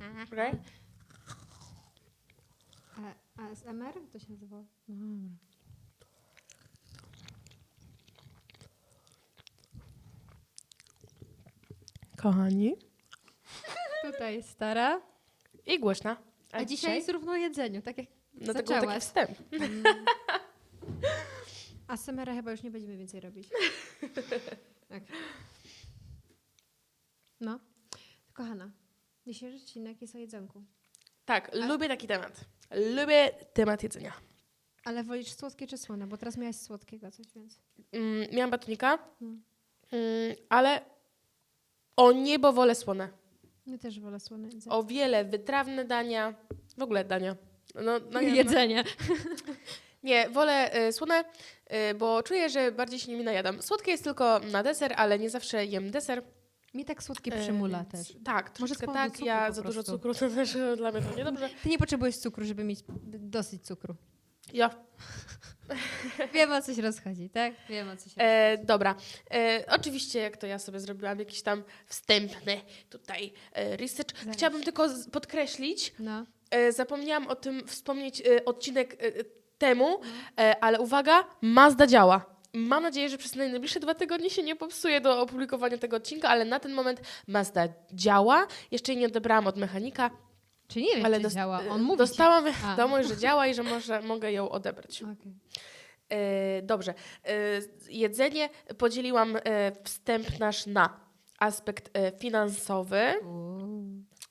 Okej? A ASMR? To się nazywało? No dobra. Kochani. Tutaj jest stara. I głośna. A, dzisiaj jest równo jedzeniu, tak jak No to był taki zaczęłaś. wstęp. Mm. ASMR chyba już nie będziemy więcej robić. Tak. No. Kochana, dzisiejszy odcinek jest o jedzonku. Tak, A- lubię taki temat. Lubię temat jedzenia. Ale wolisz słodkie czy słone? Bo teraz miałaś słodkiego coś więc. Mm, miałam batonika, Mm. mm, ale o niebo wolę słone. Ja też wolę słone jedzenie. O wiele wytrawne dania, w ogóle dania. No, no, nie, no, jedzenie. nie, wolę y, słone, y, bo czuję, że bardziej się nimi najadam. Słodkie jest tylko na deser, ale nie zawsze jem deser. Mi tak słodkie y, przymula też. Tak, Może troszeczkę tak. Ja za dużo cukru to też y, dla mnie to niedobrze. Ty nie potrzebujesz cukru, żeby mieć dosyć cukru. Ja. Wiem o co się rozchodzi, tak? Wiem o co się E, dobra. E, oczywiście, jak to ja sobie zrobiłam jakiś tam wstępny tutaj e, research. Zaraz. Chciałabym tylko podkreślić, No. e, zapomniałam o tym wspomnieć e, odcinek e, e, temu, e, ale uwaga, Mazda działa. Mam nadzieję, że przez najbliższe dwa tygodnie się nie popsuje do opublikowania tego odcinka, ale na ten moment Mazda działa. Jeszcze jej nie odebrałam od mechanika, Czy nie wiem, ale czy dos- działa. On mówi dostałam wiadomość, że działa i że może, mogę ją odebrać. Okej. E, dobrze. E, jedzenie podzieliłam e, wstęp nasz na aspekt e, finansowy. Uuu.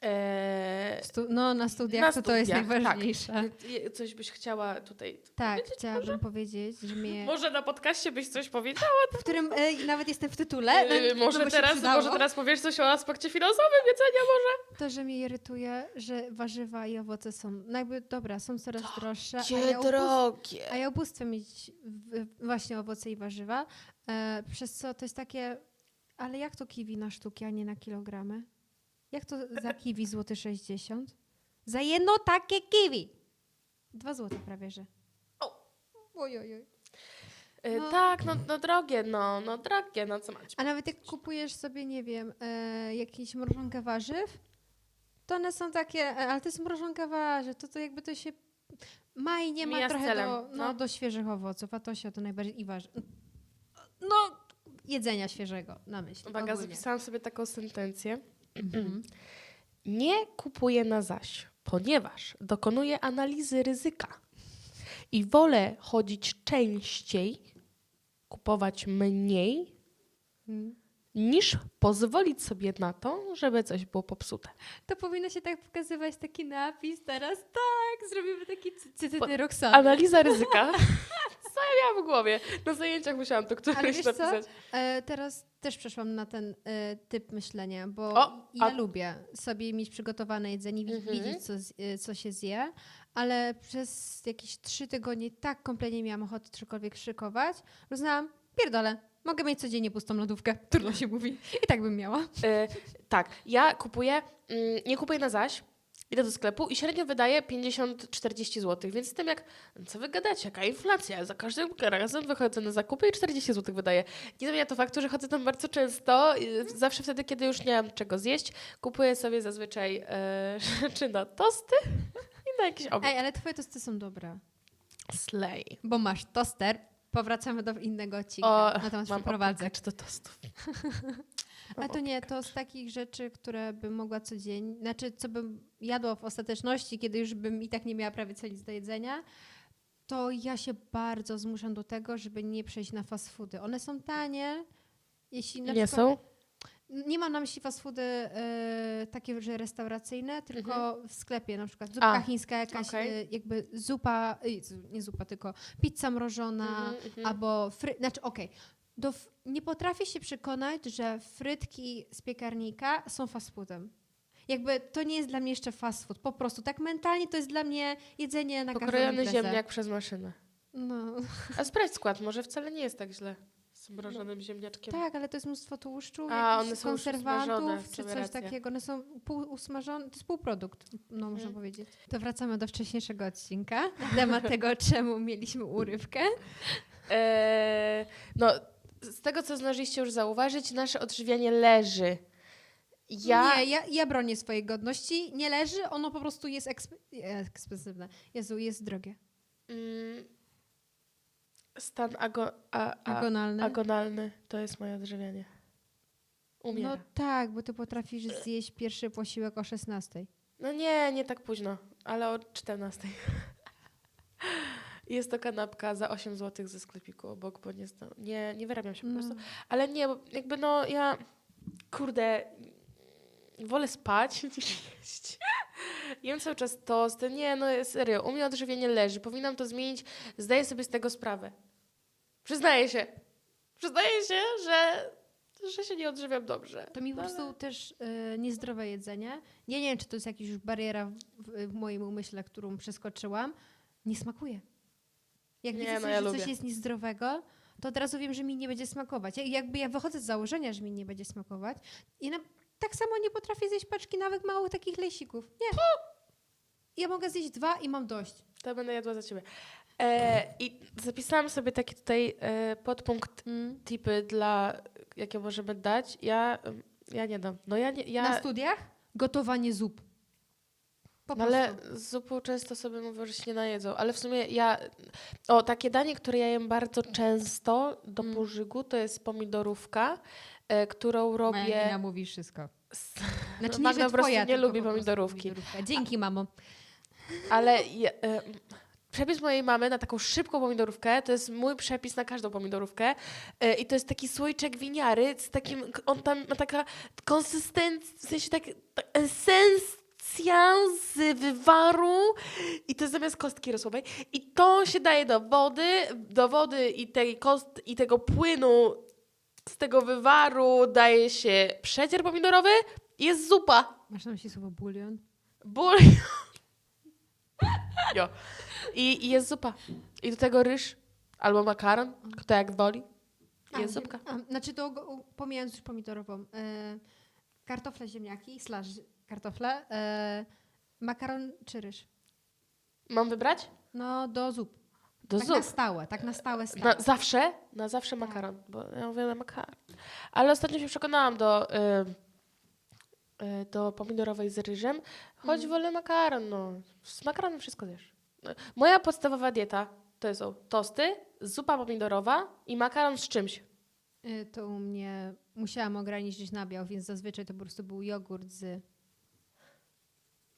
E, Stu- no, na studiach Na to to jest studiach, tak. najważniejsze. je- coś byś chciała tutaj. Tak, chciałabym powiedzieć, że mnie... Może na podcaście byś coś powiedziała? w którym e, nawet jestem w tytule. E, może, teraz, może teraz powiesz coś o aspekcie finansowym jedzenia może? To, że mnie irytuje, że warzywa i owoce są, no jakby dobra, są coraz droższe, a ja, drogie. a ja ubóstwiam mieć właśnie owoce i warzywa, e, przez co to jest takie, ale jak to kiwi na sztuki, a nie na kilogramy? Jak to za kiwi złoty 60? Za jedno takie kiwi! Dwa złote prawie, że. O. Oj, oj, oj. E, no. Tak, no, no drogie, no, no drogie, no co macie? A nawet jak kupujesz sobie, nie wiem, e, jakieś mrożonkę warzyw, to one są takie, e, ale to jest mrożonka warzyw, to, to jakby to się maj nie ma Mija z trochę celem, do, no, no. do świeżych owoców, a to się to najbardziej i warzyw. No, jedzenia świeżego na myśl. Uwaga, ogólnie. zapisałam sobie taką sentencję. Mhm. Nie kupuję na zaś, ponieważ dokonuję analizy ryzyka i wolę chodzić częściej, kupować mniej, Mhm. Niż pozwolić sobie na to, żeby coś było popsute. To powinno się tak pokazywać taki napis teraz. Tak, zrobimy taki cy- cytyny Po- Roxany. Analiza ryzyka. Co ja miałam w głowie? Na zajęciach musiałam to Ale któryś wiesz co? napisać. E, teraz też przeszłam na ten e, typ myślenia, bo O, ja a- lubię sobie mieć przygotowane jedzenie, Mhm. widzieć, co, e, co się zje, ale przez jakieś trzy tygodnie tak kompletnie nie miałam ochoty cokolwiek szykować, uznałam, pierdolę, mogę mieć codziennie pustą lodówkę, trudno się mówi. I tak bym miała. E, tak, ja kupuję, mm, nie kupuję na zaś, idę do sklepu i średnio wydaję 50-40 zł, więc jestem jak, co wy gadacie, jaka inflacja, za każdym razem wychodzę na zakupy i 40 zł wydaję. Nie zmienia to faktu, że chodzę tam bardzo często, zawsze wtedy, kiedy już nie mam czego zjeść, kupuję sobie zazwyczaj e, rzeczy na tosty i na jakiś obiad. Ej, ale twoje tosty są dobre, Slay. bo masz toster. Powracamy do innego odcinka O, na temat przeprowadzek. do tostów. A to nie, to z takich rzeczy, które bym mogła codziennie, znaczy co bym jadła w ostateczności, kiedy już bym i tak nie miała prawie co nic do jedzenia, to ja się bardzo zmuszam do tego, żeby nie przejść na fast foody. One są tanie, jeśli na Nie przykład, są? Nie mam na myśli fast foody e, takie, że restauracyjne, tylko Mhm. w sklepie, na przykład zupka A, chińska, jakaś okej. e, jakby zupa, zu- nie zupa, tylko pizza mrożona, Mhm, mhm. albo fry... Znaczy, okej. Do f- Nie potrafię się przekonać, że frytki z piekarnika są fast foodem. Jakby to nie jest dla mnie jeszcze fast food. Po prostu tak mentalnie to jest dla mnie jedzenie na Pokrojony ziemniak przez maszynę. No. A sprawdź skład, może wcale nie jest tak źle z mrożonym ziemniaczkiem. Tak, ale to jest mnóstwo tłuszczu, A, one są konserwantów czy coś racja. takiego. One są pół usmażone, to jest półprodukt, no można Mhm. powiedzieć. To wracamy do wcześniejszego odcinka na temat tego, czemu mieliśmy urywkę. Eee, no, z tego, co zdążyliście już zauważyć, nasze odżywianie leży Ja... Nie, ja, ja bronię swojej godności. Nie leży, ono po prostu jest eksp- e, ekspensywne. Jezu, jest drogie. Mm, stan ago, a, a, Agonalne. agonalny to jest moje odżywianie. Umiera. no No, tak, bo ty potrafisz zjeść pierwszy posiłek o 16. no nie, nie tak późno, ale o 14. Jest to kanapka za 8 zł ze sklepiku obok, bo nie, nie, nie wyrabiam się po prostu. No. Ale nie, bo jakby no ja, kurde, wolę spać niż jeść. Jem cały czas tosty. Nie, no serio, u mnie odżywienie leży. Powinnam to zmienić. Zdaję sobie z tego sprawę. Przyznaję się. Przyznaję się, że, że się nie odżywiam dobrze. To mi po prostu też e, niezdrowe jedzenie. Ja nie wiem, czy to jest jakaś już bariera w, w, moim umyśle, którą przeskoczyłam. Nie smakuje. Jak Nie, widzę, no ja że coś lubię. jest niezdrowego, to od razu wiem, że mi nie będzie smakować. Ja- Jakby ja wychodzę z założenia, że mi nie będzie smakować i na, tak samo nie potrafię zjeść paczki nawet małych takich lejsików. Nie. Ja mogę zjeść dwa i mam dość. To będę jadła za ciebie. E, I zapisałam sobie taki tutaj e, podpunkt Mm. tipy dla, jakie możemy dać. Ja, em, ja nie dam. No ja nie, ja... Na studiach gotowanie zup. Po No prostu. ale z zupą często sobie mówią, że się nie najedzą, ale w sumie ja... O, takie danie, które ja jem bardzo często do Mm. pożygu, to jest pomidorówka, e, którą robię... mówi wszystko. z- Znaczy Magda nie, że po prostu twoja, nie tylko lubi po prostu pomidorówki. pomidorówka. Dzięki, mamo. Ale je, e, przepis mojej mamy na taką szybką pomidorówkę, to jest mój przepis na każdą pomidorówkę e, i to jest taki słoiczek winiary z takim, on tam ma taka konsystencja, w sensie tak, tak z wywaru i to jest zamiast kostki rosłowej i to się daje do wody, do wody i, tej kost, i tego płynu z tego wywaru daje się przecier pomidorowy i jest zupa. Masz na myśli słowo bulion? Ból. Jo. I, I jest zupa. I do tego ryż albo makaron, kto jak woli. I Jest zupka. A, znaczy to pomijając już pomidorową. E, kartofle ziemniaki, slash kartofle, e, makaron czy ryż? Mam wybrać? No do zup. Do tak na zup. stałe, tak na stałe stałe. Na, zawsze? Na zawsze Tak. makaron, bo ja uwielbiam makaron. Ale ostatnio się przekonałam do, y, do pomidorowej z ryżem, choć Mm. wolę makaron. No. Z makaronem wszystko wiesz. Moja podstawowa dieta to są tosty, zupa pomidorowa i makaron z czymś. E, to u mnie musiałam ograniczyć nabiał, więc zazwyczaj to po prostu był jogurt z...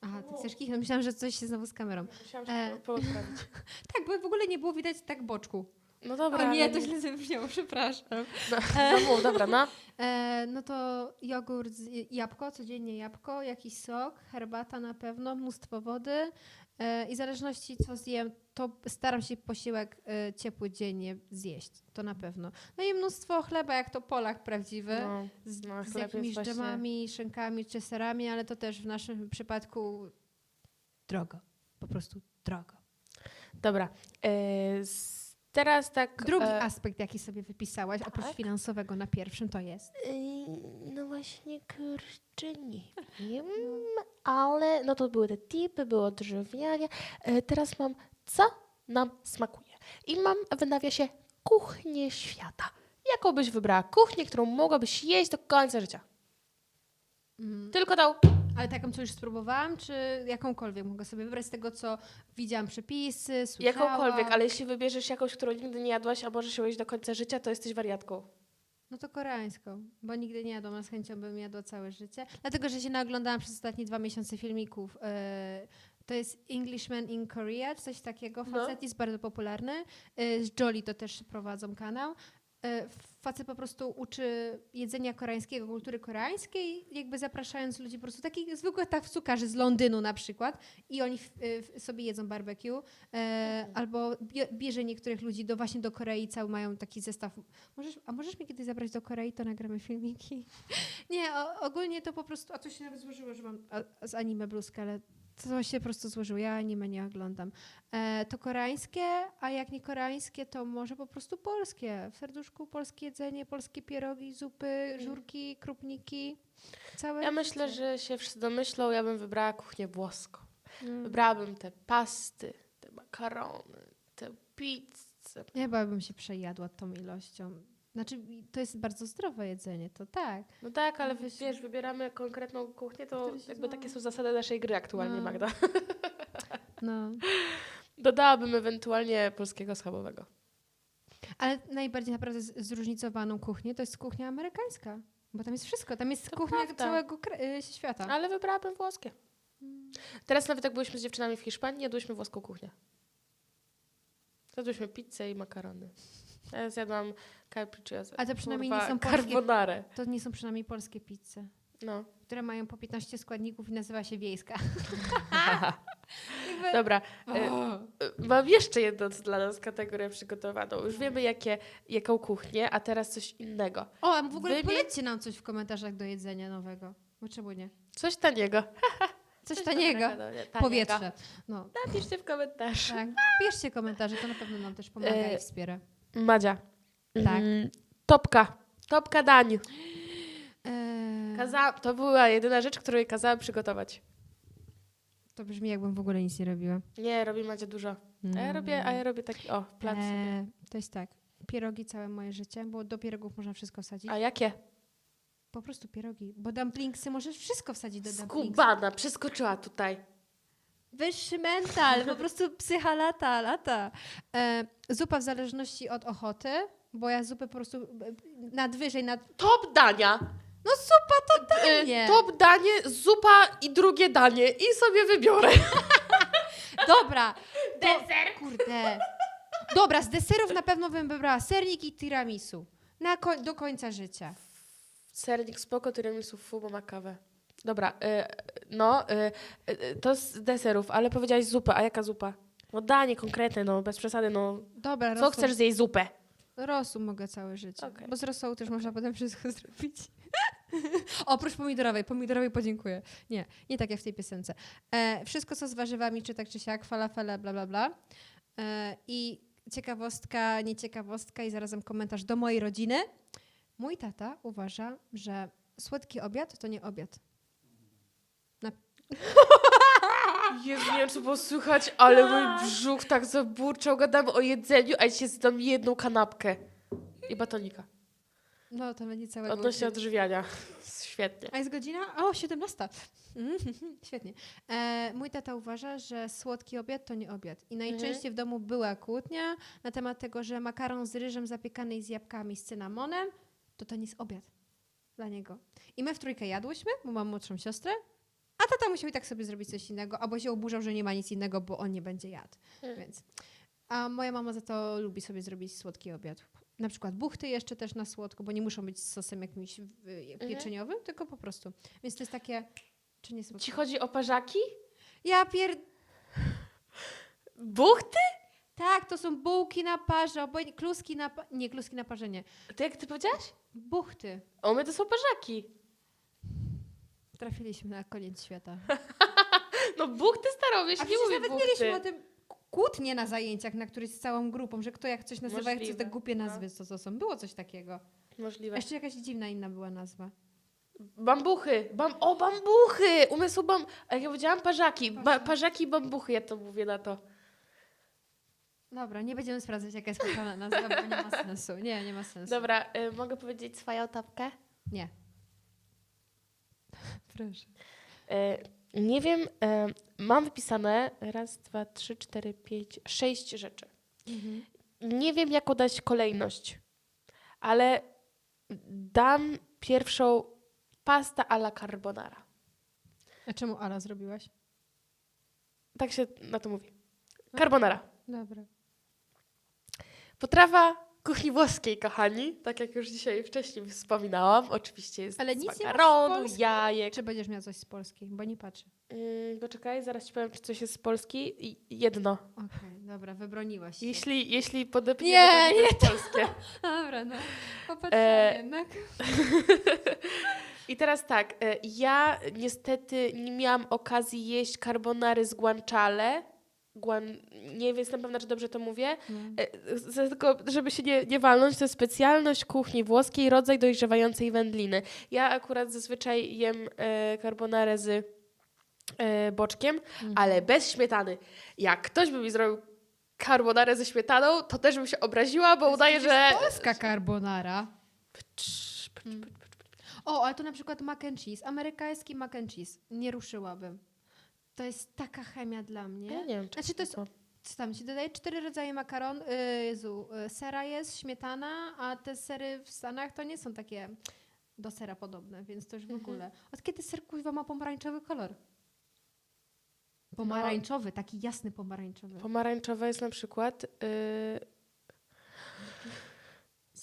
Aha, ty chcesz kichnąć? Myślałam, że coś się znowu z kamerą. Musiałam się E. poprawić. Tak, bo w ogóle nie było widać tak boczku. No dobra. o nie, ale to źle zabrzmiało, przepraszam. No, no mów, dobra, no. E, no to jogurt, z jabłko, codziennie jabłko, jakiś sok, herbata na pewno, mnóstwo wody. E, I w zależności co zjem, to staram się posiłek e, ciepły dziennie zjeść, to na pewno. No i mnóstwo chleba, jak to Polak prawdziwy, no. z, no, z chleb jest jakimiś właśnie- dżemami, szynkami czy serami, ale to też w naszym przypadku drogo. Po prostu drogo. Dobra. E, s- teraz tak. Drugi e, aspekt, jaki sobie wypisałaś, oprócz tak. finansowego na pierwszym, to jest Ej, No właśnie, kurczę, nie wiem, ale no to były te tipy, było odżywianie. E, Teraz mam, co nam smakuje. I mam w nawiasie kuchnię świata. Jaką byś wybrała kuchnię, którą mogłabyś jeść do końca życia? mm, Tylko tą. Ale taką, co już spróbowałam, czy jakąkolwiek? Mogę sobie wybrać z tego, co widziałam przepisy, słyszałam. Jakąkolwiek, ale jeśli wybierzesz jakąś, którą nigdy nie jadłaś, a możesz ją jeść do końca życia, to jesteś wariatką. No to koreańską, bo nigdy nie jadłam, a z chęcią bym jadła całe życie. Dlatego, że się naoglądałam przez ostatnie dwa miesiące filmików. e, to jest Englishman in Korea, coś takiego. No. Facet jest bardzo popularny. E, z Jolly to też prowadzą kanał. E, facet po prostu uczy jedzenia koreańskiego, kultury koreańskiej, jakby zapraszając ludzi po prostu takich zwykłych tawcukarzy z Londynu na przykład i oni w, w, sobie jedzą barbecue. E, albo bie, bierze niektórych ludzi do właśnie do Korei, cały mają taki zestaw. Możesz, a możesz mnie kiedyś zabrać do Korei, to nagramy filmiki? Nie, o, ogólnie to po prostu, a to się nawet złożyło, że mam a, z anime bluzkę, ale to się po prostu złożyło. Ja anime nie oglądam. E, to koreańskie, a jak nie koreańskie, to może po prostu polskie. W serduszku polskie jedzenie, polskie pierogi, zupy, żurki, krupniki. Całe Ja myślę, życie. że się wszyscy domyślą, ja bym wybrała kuchnię włoską. Mm. Wybrałabym te pasty, te makarony, te pizze. Ja chyba bym się przejadła tą ilością. Znaczy, to jest bardzo zdrowe jedzenie, to tak. No tak, ale Wiesz- wiesz, wybieramy konkretną kuchnię, to jakby zna. takie są zasady naszej gry aktualnie, No. Magda. No. Dodałabym ewentualnie polskiego schabowego. Ale najbardziej naprawdę zróżnicowaną kuchnię to jest kuchnia amerykańska. Bo tam jest wszystko. Tam jest To kuchnia prawda. całego y, świata. Ale wybrałabym włoskie. Teraz nawet jak byliśmy z dziewczynami w Hiszpanii, jadłyśmy włoską kuchnię. Jadłyśmy pizzę i makarony. Ja zjadłam capricciose. A to przynajmniej kurwa, nie są polskie- carbonare. To nie są przynajmniej polskie pizze, No. które mają po 15 składników i nazywa się wiejska. Dobra, O. e, mam jeszcze jedną dla nas kategorię przygotowaną. Już wiemy, jakie, jaką kuchnię, a teraz coś innego. O, a w ogóle Wybie- polećcie nam coś w komentarzach do jedzenia nowego. Bo czemu nie? Coś taniego. Coś taniego. no nie, taniego. Powietrze. No, Napiszcie w komentarzu. tak. Piszcie komentarze, to na pewno nam też pomaga E, i wspiera. Madzia. Tak. Mm, Topka. Topka dań. Eee, Kaza... To była jedyna rzecz, którą jej kazałam przygotować. to brzmi jakbym w ogóle nic nie robiła. Nie, robi Madzia dużo. A ja robię, a ja robię taki, o, plac. sobie. Eee, to jest tak. Pierogi całe moje życie, bo do pierogów można wszystko wsadzić. A jakie? Po prostu pierogi. Bo dumplingsy możesz wszystko wsadzić do dumplingsów. Skubana, przeskoczyła tutaj. Wyższy mental, po prostu psycha lata, lata. E, zupa w zależności od ochoty, bo ja zupę po prostu e, nadwyżej, nad... Top dania. No zupa totalnie! Y, Top danie, zupa i drugie danie. I sobie wybiorę. Dobra! Deser! Kurde. Dobra, z deserów na pewno bym wybrała sernik i tiramisu. Na do końca życia. Sernik spoko, tiramisu fu, bo ma kawę. Dobra, y, no, y, y, to z deserów, ale powiedziałaś zupę, a jaka zupa? No danie konkretne, no, bez przesady, no. Dobra, Co rosół. chcesz zjeść zupę? Rosół mogę całe życie. Okej. Bo z rosołu też można potem wszystko zrobić. Oprócz pomidorowej. Pomidorowej podziękuję. Nie, nie tak jak w tej piosence. E, wszystko, co z warzywami, czy tak czy siak, falafele, bla, bla, bla. E, I ciekawostka, nie ciekawostka i zarazem komentarz do mojej rodziny. Mój tata uważa, że słodki obiad to nie obiad. Jezu, nie wiem, czy było słychać, ale mój brzuch tak zaburczał. Gadamy o jedzeniu, a dzisiaj zjadam jedną kanapkę. I batonika. No, to będzie całego... Odnośnie odżywiania. Świetnie. A jest godzina? O, 17. Mhm, Świetnie. E, mój tata uważa, że słodki obiad to nie obiad. I najczęściej w domu była kłótnia na temat tego, że makaron z ryżem zapiekany z jabłkami, z cynamonem, to to nie jest obiad dla niego. I my w trójkę jadłyśmy, bo mam młodszą siostrę, a tata musiał i tak sobie zrobić coś innego, albo się oburzał, że nie ma nic innego, bo on nie będzie jadł. Hmm. Więc. A moja mama za to lubi sobie zrobić słodki obiad. Na przykład buchty jeszcze też na słodko, bo nie muszą być z sosem jakimś y, pieczeniowym, tylko po prostu. Więc to jest takie, czy nie słodkie? Ci chodzi o parzaki? Ja pier... Buchty? Tak, to są bułki na parze, oboj... kluski na... Pa... Nie, kluski na parze nie. To jak ty powiedziałaś? Buchty. O, my to są parzaki. Trafiliśmy na koniec świata. No buchty staro, wiesz, A nie mówię nawet buchty. mieliśmy o tym kłótnie na zajęciach, na których z całą grupą, że kto jak coś nazywa, jak co Możliwe, te głupie no. nazwy, co to są. Było coś takiego. Możliwe. Jeszcze jakaś dziwna inna była nazwa. Bambuchy. Bam o, bambuchy! Umysł bam... A jak ja powiedziałam parzaki. Ba parzaki i bambuchy, ja to mówię na to. Dobra, nie będziemy sprawdzać, jaka jest poprawna nazwa, bo nie ma sensu. Nie, nie ma sensu. Dobra, y, mogę powiedzieć swoją topkę? Nie. Proszę. Y, nie wiem, y, mam wypisane raz, dwa, trzy, cztery, pięć, sześć rzeczy. Mhm. Nie wiem, jaką dać kolejność, ale dam pierwszą pasta alla carbonara. A czemu Ala zrobiłaś? Tak się na to mówi. Carbonara. Dobra. Potrawa kuchni włoskiej, kochani. Tak jak już dzisiaj wcześniej wspominałam. Oczywiście jest Ale z nic nie masz z makaronu, Polski? jajek. Czy będziesz miała coś z Polski? Bo nie patrzę. Yy, poczekaj, zaraz ci powiem, czy coś jest z Polski. I- Jedno. Okej, dobra, wybroniłaś się. Jeśli, jeśli podepnie, Nie, to nie, jest polskie. Dobra, no. Popatrzę E, jednak. I teraz tak, e, ja niestety nie miałam okazji jeść carbonary z guanciale. Nie jestem pewna, czy dobrze to mówię. Z- Tylko, żeby się nie, nie walnąć, to jest specjalność kuchni włoskiej, rodzaj dojrzewającej wędliny. Ja akurat zazwyczaj jem e, carbonarę z e, boczkiem, Mhm. ale bez śmietany. Jak ktoś by mi zrobił carbonarę ze śmietaną, to też bym się obraziła, bo udaje, że... Polska carbonara. Pcz, pcz, Mm. pcz, pcz, pcz. O, ale to na przykład mac and cheese. Amerykański mac and cheese. Nie ruszyłabym. To jest taka chemia dla mnie. Ja nie wiem, czy Znaczy to jest co tam ci dodaje? Cztery rodzaje makaron, y, Jezu, y, sera jest, śmietana, a te sery w Stanach to nie są takie do sera podobne, więc to już w Mhm. ogóle. Od kiedy ser kuźwa ma pomarańczowy kolor? Pomarańczowy, taki jasny pomarańczowy. Pomarańczowe jest na przykład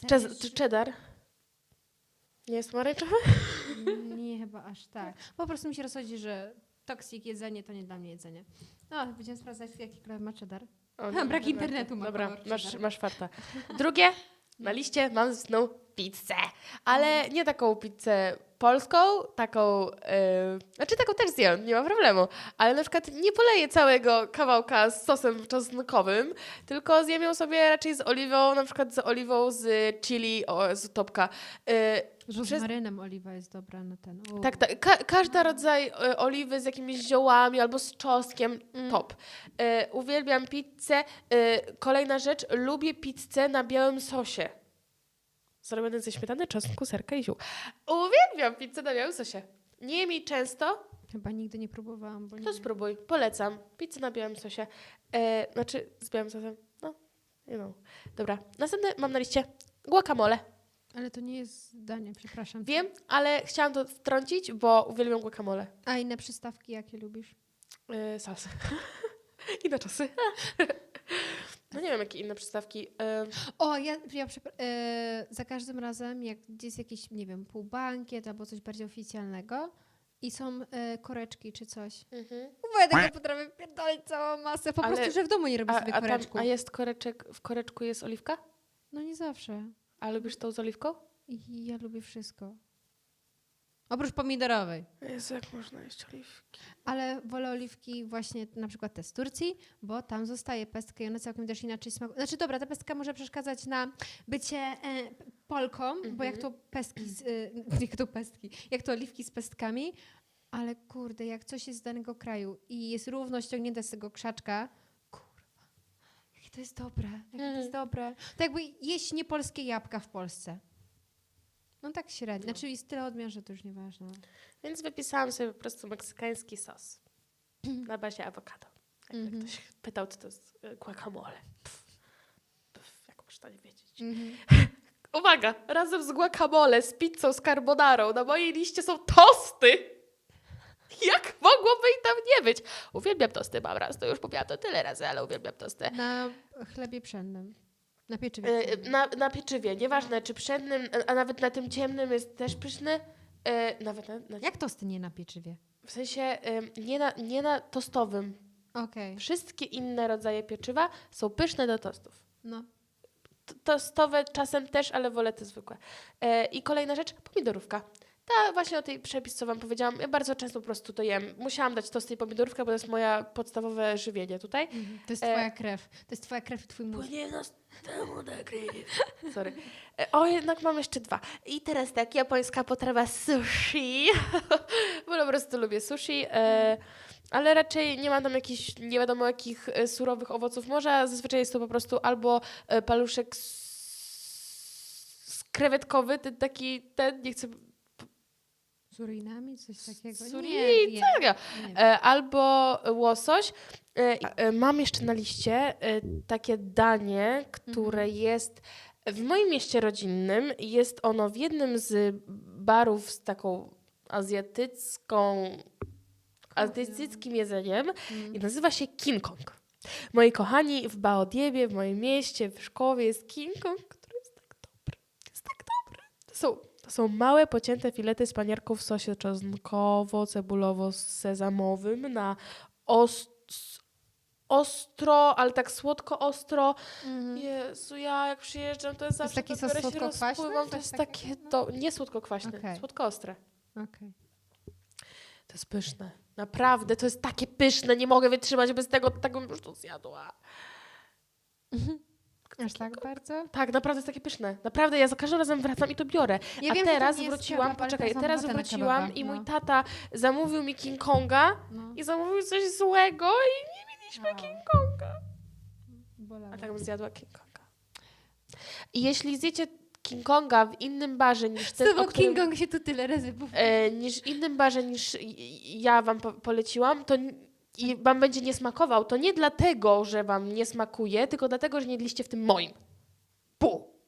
yy, czez, czy cheddar. Nie jest pomarańczowe? Nie, chyba aż tak. Po prostu mi się rozchodzi, że toksik jedzenie to nie dla mnie jedzenie. No, będziemy sprawdzać, jaki kolor ma cheddar. O, Brak dobra. internetu ma Dobra, kolor masz, cheddar. masz farta. Drugie na liście mam znowu pizzę. Ale nie taką pizzę polską, taką, yy, znaczy taką też zjem, nie ma problemu. Ale na przykład nie poleję całego kawałka z sosem czosnkowym, tylko zjem ją sobie raczej z oliwą, na przykład z oliwą z chili, o, z topka. Yy, Z Przez- rozmarynem oliwa jest dobra na ten. U. tak, tak. Ka- każdy rodzaj e, oliwy z jakimiś ziołami albo z czosnkiem, Mm. top. E, uwielbiam pizzę. E, kolejna rzecz, lubię pizzę na białym sosie. Zrobione ze śmietany, czosnku, serka i ziół. Uwielbiam pizzę na białym sosie. Nie mi często, Chyba nigdy nie próbowałam, bo nie to spróbuj. Polecam. Pizzę na białym sosie. Znaczy, z białym sosem. No, you know. Dobra. Następne mam na liście guacamole. Ale to nie jest danie, przepraszam. Wiem, ale chciałam to wtrącić, bo uwielbiam guacamole. A inne przystawki jakie lubisz? Yy, sosy. Inne czasy. no nie wiem, jakie inne przystawki. Yy, O, ja, ja e, za każdym razem, jak jest jakiś, nie wiem, półbankiet albo coś bardziej oficjalnego i są e, koreczki czy coś. mhm. Bo ja tego potrafię pierdolić całą masę. Po Ale- prostu, że w domu nie robię a, sobie a, tam, koreczku. a jest koreczek, w koreczku jest oliwka? No nie zawsze. A lubisz tą z oliwką? I ja lubię wszystko. Oprócz pomidorowej. Jezu, jak można jeść oliwki? Ale wolę oliwki właśnie na przykład te z Turcji, bo tam zostaje pestka i one całkiem też inaczej smakują. Znaczy dobra, ta pestka może przeszkadzać na bycie e, Polką, bo jak to pestki, z, e, jak to pestki, jak to oliwki z pestkami, ale kurde, jak coś jest z danego kraju i jest równo ściągnięte z tego krzaczka, jakie to jest dobre, jakie to jest dobre. To jakby jeść niepolskie jabłka w Polsce. No tak średnio. Znaczy jest tyle odmian, że to już nieważne. Więc wypisałam sobie po prostu meksykański sos na bazie awokado. Jakby Mhm. ktoś pytał, co to jest y, guacamole. Pff, pff, jak można nie wiedzieć. Mhm. Uwaga! Razem z guacamole, z pizzą, z carbonarą na mojej liście są tosty! Jak mogłoby ich tam nie być? Uwielbiam tosty, mam raz, to już mówiłam to tyle razy, ale uwielbiam tosty. Na chlebie pszennym. Na pieczywie E. Na, na pieczywie, nieważne czy pszennym, a nawet na tym ciemnym jest też pyszny. E, Nawet na, na, Jak tosty nie na pieczywie? w sensie em, nie na, nie na tostowym. Okej, Wszystkie inne rodzaje pieczywa są pyszne do tostów. no. T- Tostowe czasem też, ale wolę te zwykłe. E, I kolejna rzecz, pomidorówka. Ta właśnie o tej przepis, co wam powiedziałam, ja bardzo często po prostu to jem. Musiałam dać tosty i pomidorówkę, bo to jest moje podstawowe żywienie tutaj. Mhm. To jest E, twoja krew. To jest twoja krew i twój mózg. Płynie nas temu na Sorry. E, O, jednak mam jeszcze dwa. I teraz tak, japońska potrawa sushi. Bo po prostu lubię sushi. E, ale raczej nie ma tam jakichś nie wiadomo jakich e, surowych owoców morza. Zazwyczaj jest to po prostu albo e, paluszek s- s- krewetkowy, ten taki, ten, nie chcę... Surinami? Coś takiego? Nie, nie, nie. E, albo łosoś. E, e, Mam jeszcze na liście e, takie danie, które jest w moim mieście rodzinnym. Jest ono w jednym z barów z taką azjatycką, azjatyckim jedzeniem i nazywa się King Kong. Moi kochani, w Baodiebie, w moim mieście, w Szkowie jest King Kong, który jest tak dobry. Jest tak dobry. To są, są małe, pocięte filety z panierką w sosie czosnkowo-cebulowo-sezamowym na os- ostro, ale tak słodko-ostro. Mhm. Jezu, ja jak przyjeżdżam, to jest To jest zawsze taki sos słodko-kwaśny? To jest takie, to nie słodko-kwaśne, Okej. słodko-ostre. Okej. To jest pyszne. Naprawdę, to jest takie pyszne. Nie mogę wytrzymać bez tego, tego bym już to zjadła. Aż tak bardzo? Tak, naprawdę jest takie pyszne. Naprawdę, ja za każdym razem wracam i to biorę. Ja A wiem, że to teraz nie jest wróciłam, kebab, ale poczekaj, teraz wróciłam kebaba, i mój no. tata zamówił mi King Konga No. i zamówił coś złego i nie mieliśmy O. King Konga. bolało. A tak bym zjadła King Konga. I jeśli zjecie King Konga w innym barze niż ten, Słowo o którym, King Kong się tu tyle razy powtórzy. e, niż innym barze niż i- i- ja wam po poleciłam, to n- i wam będzie nie smakował, to nie dlatego, że wam nie smakuje, tylko dlatego, że nie jedliście w tym moim. Pu!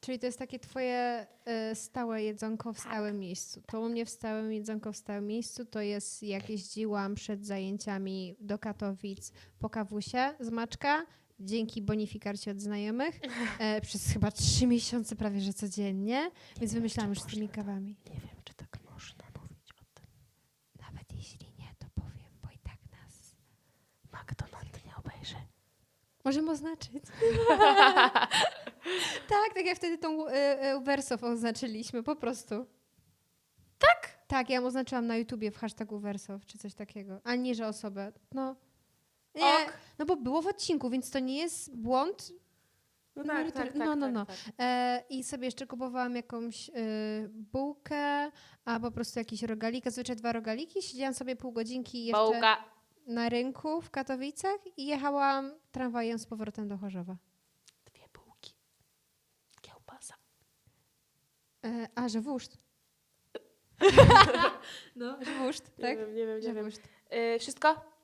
Czyli to jest takie twoje e, stałe jedzonko w stałym miejscu. To u mnie w stałym jedzonko w stałym miejscu to jest jak jeździłam przed zajęciami do Katowic po kawusie z Maczka, dzięki bonifikarcie od znajomych, e, przez chyba trzy miesiące prawie, że codziennie, więc wymyślałam już z tymi kawami. Nie wiem, czy tak można mówić o tym. Nawet jeśli nie, to powiem, bo i tak nas McDonald nie obejrzy. Możemy oznaczyć. tak, tak jak wtedy tą e, e, Wersow oznaczyliśmy, po prostu. Tak? Tak, ja ją oznaczyłam na YouTubie w hashtagu Wersow, czy coś takiego. A nie, że osobę. No. Nie, Ok. no bo było w odcinku, więc to nie jest błąd. No tak, tak, tak, tak, no, tak, no, no. tak. E, I sobie jeszcze kupowałam jakąś y, bułkę, a po prostu jakiś rogalik, zazwyczaj dwa rogaliki. Siedziałam sobie pół godzinki jeszcze Bułka. Na rynku w Katowicach i jechałam tramwajem z powrotem do Chorzowa. Dwie bułki. Kiełbasa. E, a, że wóżd. no, że wóżd, tak? Nie wiem, nie wiem, nie wiem. Y, wszystko?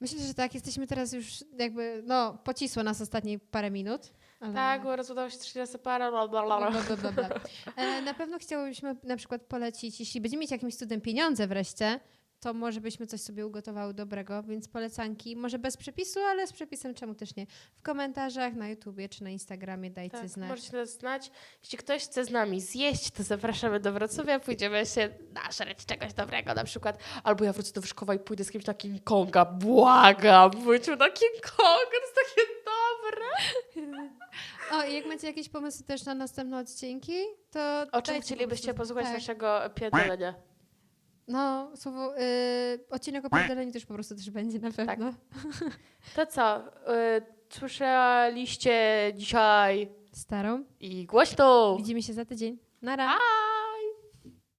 Myślę, że tak. Jesteśmy teraz już jakby, no, pocisło nas ostatnie parę minut. Ale... Tak, bo rozładała się trzy razy para, bla, bla, bla. Bla, bla, bla. E, na pewno chciałybyśmy na przykład polecić, jeśli będziemy mieć jakimś cudem pieniądze wreszcie, to może byśmy coś sobie ugotowały dobrego, więc polecanki, może bez przepisu, ale z przepisem czemu też nie. W komentarzach na YouTubie czy na Instagramie dajcie Tak, znać. możecie nas znać. Jeśli ktoś chce z nami zjeść, to zapraszamy do Wrocławia, pójdziemy się nażreć czegoś dobrego na przykład. Albo ja wrócę do Wyszkowa i pójdę z kimś na King Konga. Błagam, pójdźmy na King Konga, to jest takie dobre. O, i jak macie jakieś pomysły też na następne odcinki, to O czym chcielibyście posłuchać tak. naszego pierdolenia? No, słowo, y, odcinek o pierdoleniu też po prostu też będzie na Tak. pewno. To co? Y, słyszeliście dzisiaj Starą. i głośno. Widzimy się za tydzień. Nara. A!